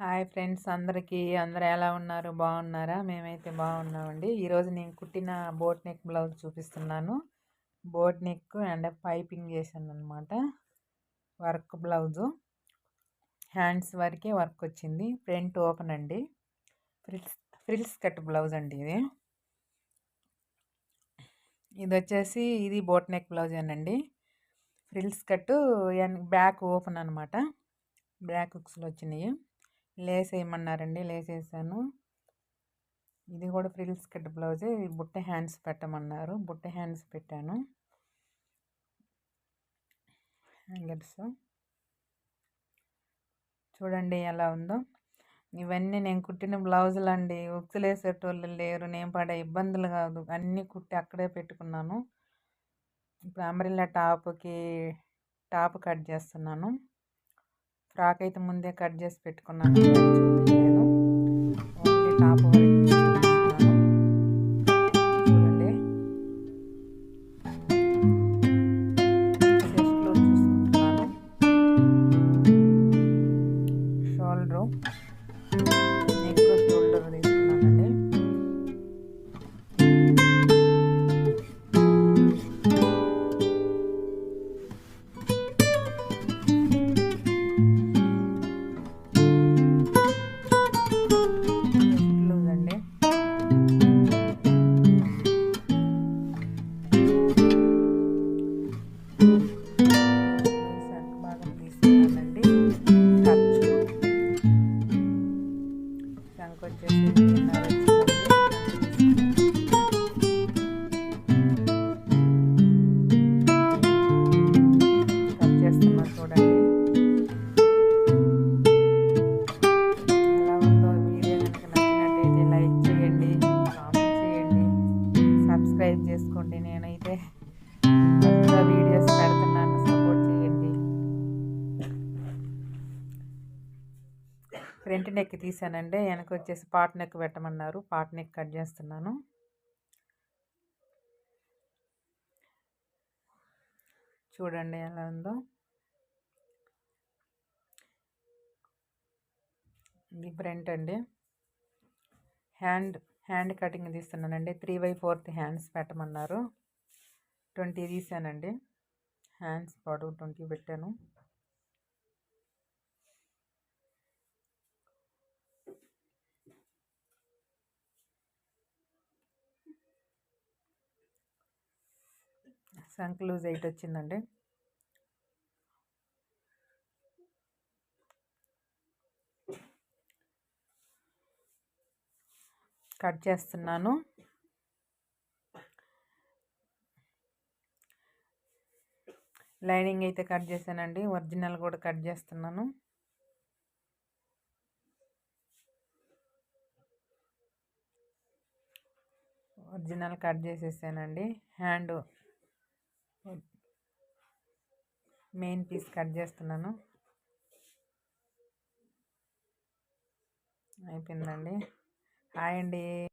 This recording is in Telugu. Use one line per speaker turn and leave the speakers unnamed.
హాయ్ ఫ్రెండ్స్ అందరికీ. అందరూ ఎలా ఉన్నారు? బాగున్నారా? మేమైతే బాగున్నామండి. ఈరోజు నేను కుట్టిన బోట్ నెక్ బ్లౌజ్ చూపిస్తున్నాను. బోట్ నెక్ అండ్ పైపింగ్ చేశాను అనమాట వర్క్ బ్లౌజు. హ్యాండ్స్ వరకే వర్క్ వచ్చింది. ఫ్రంట్ ఓపెన్ అండి. ఫ్రిల్స్ ఫ్రిల్స్ కట్ బ్లౌజ్ అండి ఇది. ఇది వచ్చేసి ఇది బోట్ నెక్ బ్లౌజ్ ఏనండి. ఫ్రిల్స్ కట్ బ్యాక్ ఓపెన్ అనమాట బ్యాక్ హుక్స్లో వచ్చినాయి. లేస్ వేయమన్నారండి లేస్ వేసాను ఇది కూడా ఫ్రిల్స్ కట్ బ్లౌజే బుట్ట హ్యాండ్స్ పెట్టమన్నారు. బుట్ట హ్యాండ్స్ పెట్టాను. హ్యాంగర్స్. చూడండి ఎలా ఉందో. ఇవన్నీ నేను కుట్టిన బ్లౌజులు అండి ఉక్సులేసేటోళ్ళు లేరు. నేను పడే ఇబ్బందులు కాదు. అన్నీ కుట్టి అక్కడే పెట్టుకున్నాను. ఇప్పుడు అంబ్రిల్లా టాప్కి టాప్ కట్ చేస్తున్నాను. ఫ్రాక్ అయితే ముందే కట్ చేసి పెట్టుకున్నాను. చూపించలేదు. ఓన్లీ టాప్ చూడండి. చెస్ట్లో చూసుకుంటున్నాను. షోల్డరు వేసుకున్నాం చూడండి. ఎలా ఉందో వీడియో కనుక నచ్చినట్టయితే లైక్ చేయండి కామెంట్ చేయండి సబ్స్క్రైబ్ చేసుకోండి. నేనైతే వీడియోస్ పెడుతున్నాను సపోర్ట్ చేయండి. ఫ్రంట్ నెక్ తీసానండి వెనక వచ్చేసి పాట్ నెక్ పెట్టమన్నారు పాట్ నెక్ కట్ చేస్తున్నాను. చూడండి ఎలా ఉందో. ఇది అండి. హ్యాండ్ హ్యాండ్ కటింగ్ తీస్తున్నానండి. త్రీ బై ఫోర్త్ హ్యాండ్స్ పెట్టమన్నారు. ట్వంటీ తీసానండి. హ్యాండ్స్ పొడవు ట్వంటీ పెట్టాను. సంక్ లూజ్ ఎయిట్ వచ్చిందండి. కట్ చేస్తున్నాను. లైనింగ్ అయితే కట్ చేశానండి. ఒరిజినల్ కూడా కట్ చేస్తున్నాను. ఒరిజినల్ కట్ చేసేసానండి. హ్యాండ్ మెయిన్ పీస్ కట్ చేస్తున్నాను. అయిపోయిందండి. హాయ్ అండి.